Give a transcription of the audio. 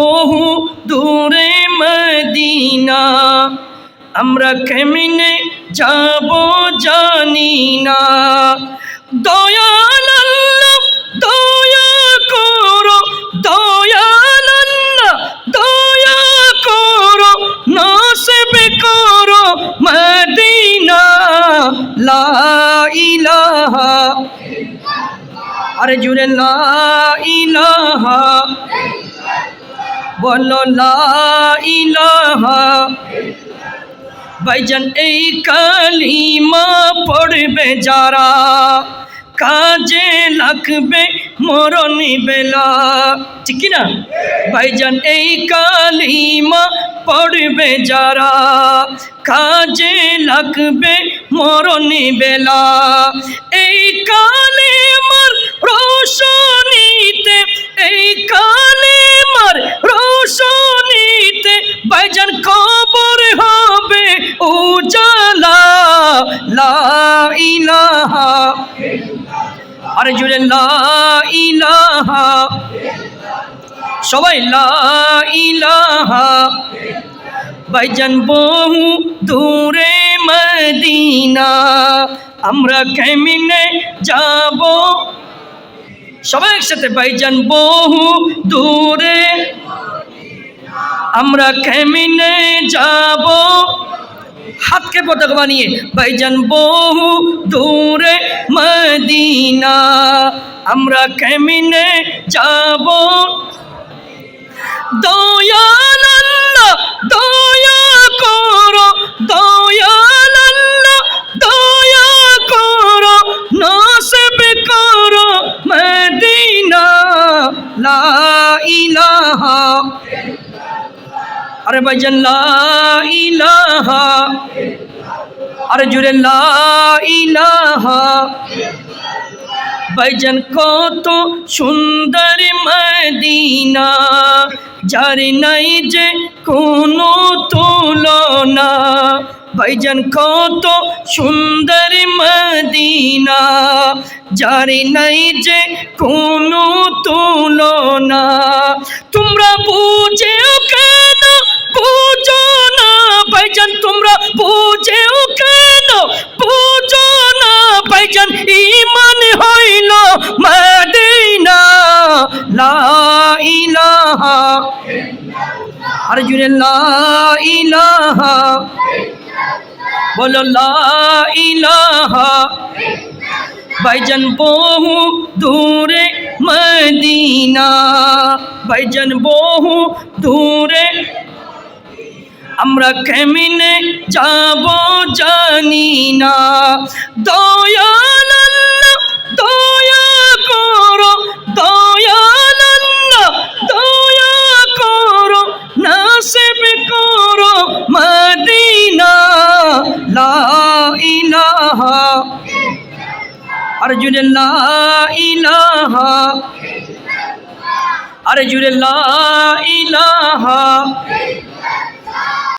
বহু দূরে মদিনা। আমরা কেমনে যাব জানি না। দয়াল দয়া করো, দয়াল দয়া করো, নাসিব করো মদিনা। লা ইলাহা আরে জুড়ে লা ইলাহা বলো ভাইজান, এই কালিমা পড়বে যারা, কাজে লাগবে মরণি বেলা। ঠিক না? ভাইজান, এই কালিমা পড়বে যারা, কাজে লাগবে মরণি বেলা। এই জুড়ে সবাই লা ইলাহা ভাইজান বহু দূরে মদিনা, আমরা কেমিনে যাব? সবাই একসাথে, ভাইজান বহু দূরে, আমরা কেমিনে যাব? হাতকে পতাকা বানিয়ে ভাইজান বহু দূরে মদিনা আমরা কেমিনে যাব? আল্লাহ, দয়া করো আল্লাহ, দয়া করো নাসিব করো মদিনা লা ইলাহা আরে ভাইজান আরে জুড়ে ইলাহা। কত সুন্দর মদিনা, যার নাই যে কোনো তুলনা। ভাইজান কত সুন্দর মদিনা, যার নাই যে কোনো তুলনা। তোমরা বুঝেও জুড়ে, লা ইলাহা বলো, লা ইলাহা। ভাইজান বহু দূরে মদিনা। ভাইজান বহু দূরে। আমরা কেমিনে যাব জানি না। দয়াল আর জুড়ে লা আর জুড়ে ইলাহা।